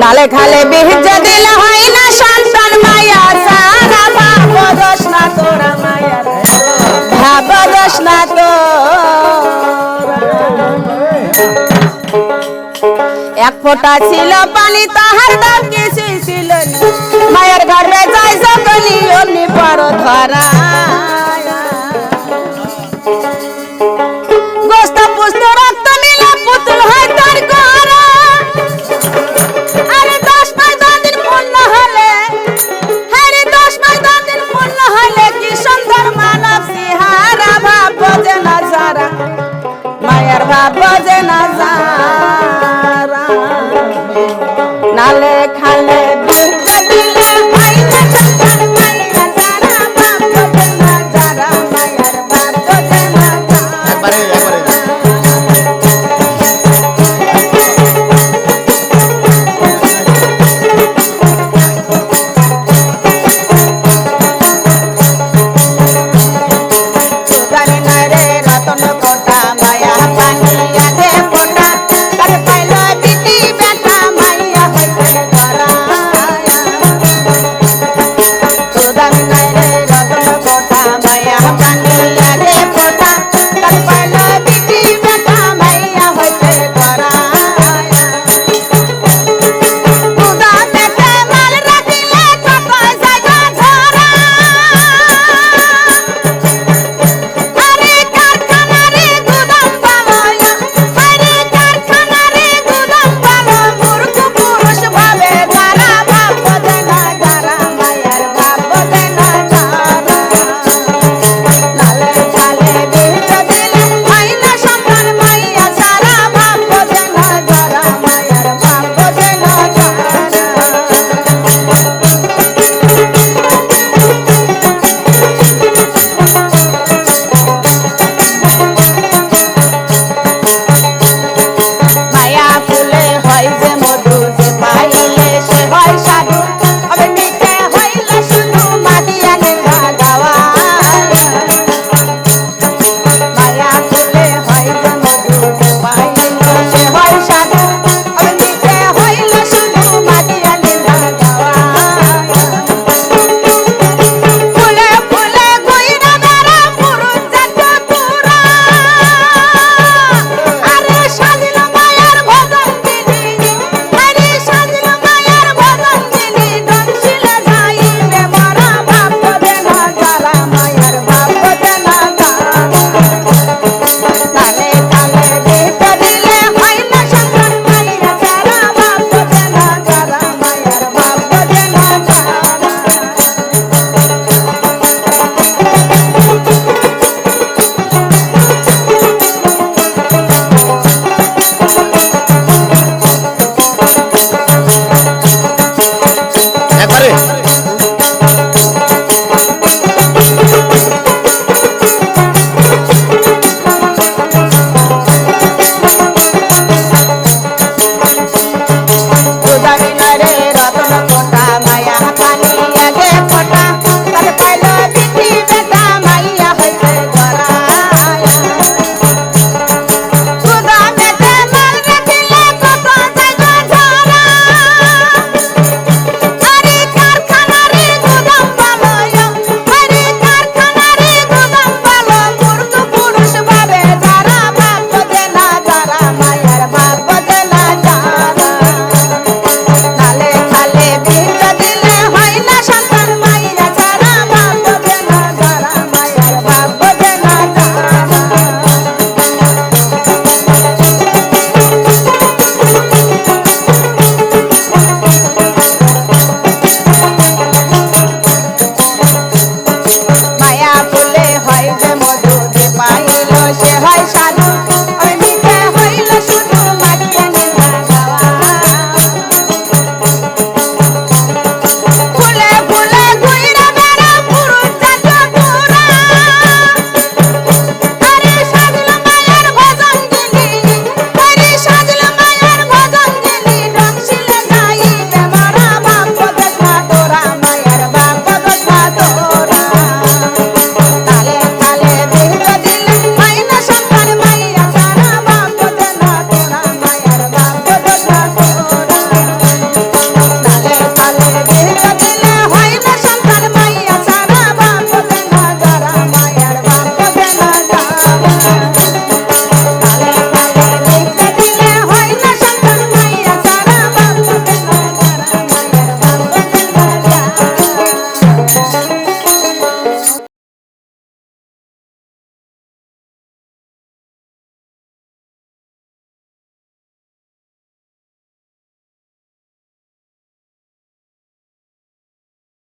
নালে খালে বিহিজে দিলে হয় না সন্তান মায়া, সারা ভাব দোষ না তোরা মায়া। ভাব দোষ না তো এক ফোঁটা ছিল পানি, তাহার দাম কিছুই ছিল না। মায়ের ঘরে যাই সকলি অমনি পর ধরা। না যারা